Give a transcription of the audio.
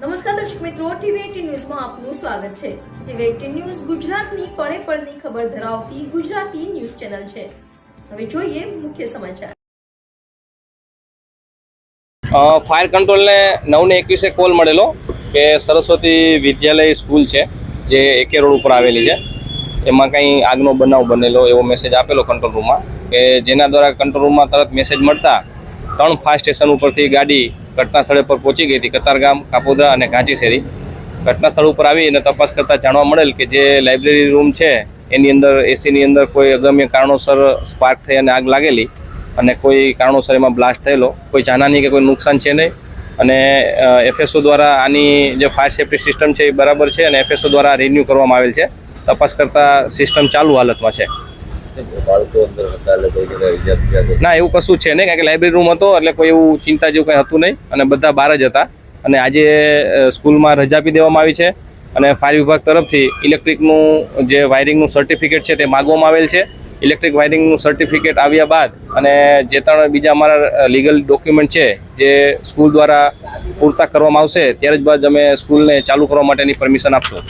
નમસ્કાર દર્શક મિત્રો, ટીવી એટીન ન્યૂઝમાં આપનું સ્વાગત છે. ટીવી એટીન ન્યૂઝ ગુજરાતની પળે પળની ખબર ધરાવતી ગુજરાતી ન્યૂઝ ચેનલ છે. હવે જોઈએ મુખ્ય સમાચાર. ફાયર કંટ્રોલને નવને એકવીસે કોલ મળેલો કે સરસ્વતી વિદ્યાલય સ્કૂલ છે, જે એકે રોડ ઉપર આવેલી છે. એમાં કંઈ આગનો બનાવ બનેલો એવો મેસેજ આપેલો કંટ્રોલ રૂમમાં કે જેના દ્વારા કંટ્રોલ રૂમમાં તરત મેસેજ મળતા ત્રણ ફાયર સ્ટેશન ઉપરથી ગાડી ઘટના સ્થળે પર પહોંચી ગઈ હતી. કતારગામ, કાપોદરા અને કાંચીસેરી. ઘટના સ્થળ ઉપર આવી અને તપાસ કરતાં જાણવા મળેલ કે જે લાઇબ્રેરી રૂમ છે, એની અંદર એસીની અંદર કોઈ અગમ્ય કારણોસર સ્પાર્ક થઈ અને આગ લાગેલી અને કોઈ કારણોસર એમાં બ્લાસ્ટ થયેલો. કોઈ જાનહાની કે કોઈ નુકસાન છે નહીં. અને એફએસઓ દ્વારા આની જે ફાયર સેફ્ટી સિસ્ટમ છે એ બરાબર છે અને એફએસઓ દ્વારા રિન્યૂ કરવામાં આવેલ છે. તપાસ કરતાં સિસ્ટમ ચાલુ હાલતમાં છે. ના, એવું કશું છે નહીં, કારણ કે લાઇબ્રેરી રૂમ હતો, એટલે કોઈ એવું ચિંતા જેવું કંઈ હતું નહીં. અને બધા બહાર જ હતા. અને આજે સ્કૂલમાં રજા આપી દેવામાં આવી છે. અને ફાયર વિભાગ તરફથી ઇલેક્ટ્રિકનું જે વાયરિંગનું સર્ટિફિકેટ છે તે માગવામાં આવેલ છે. ઇલેક્ટ્રિક વાયરિંગનું સર્ટિફિકેટ આવ્યા બાદ અને જે ત્રણ બીજા અમારા લીગલ ડોક્યુમેન્ટ છે, જે સ્કૂલ દ્વારા પૂરતા કરવામાં આવશે, ત્યારે જ બાદ અમે સ્કૂલને ચાલુ કરવા માટેની પરમિશન આપશું.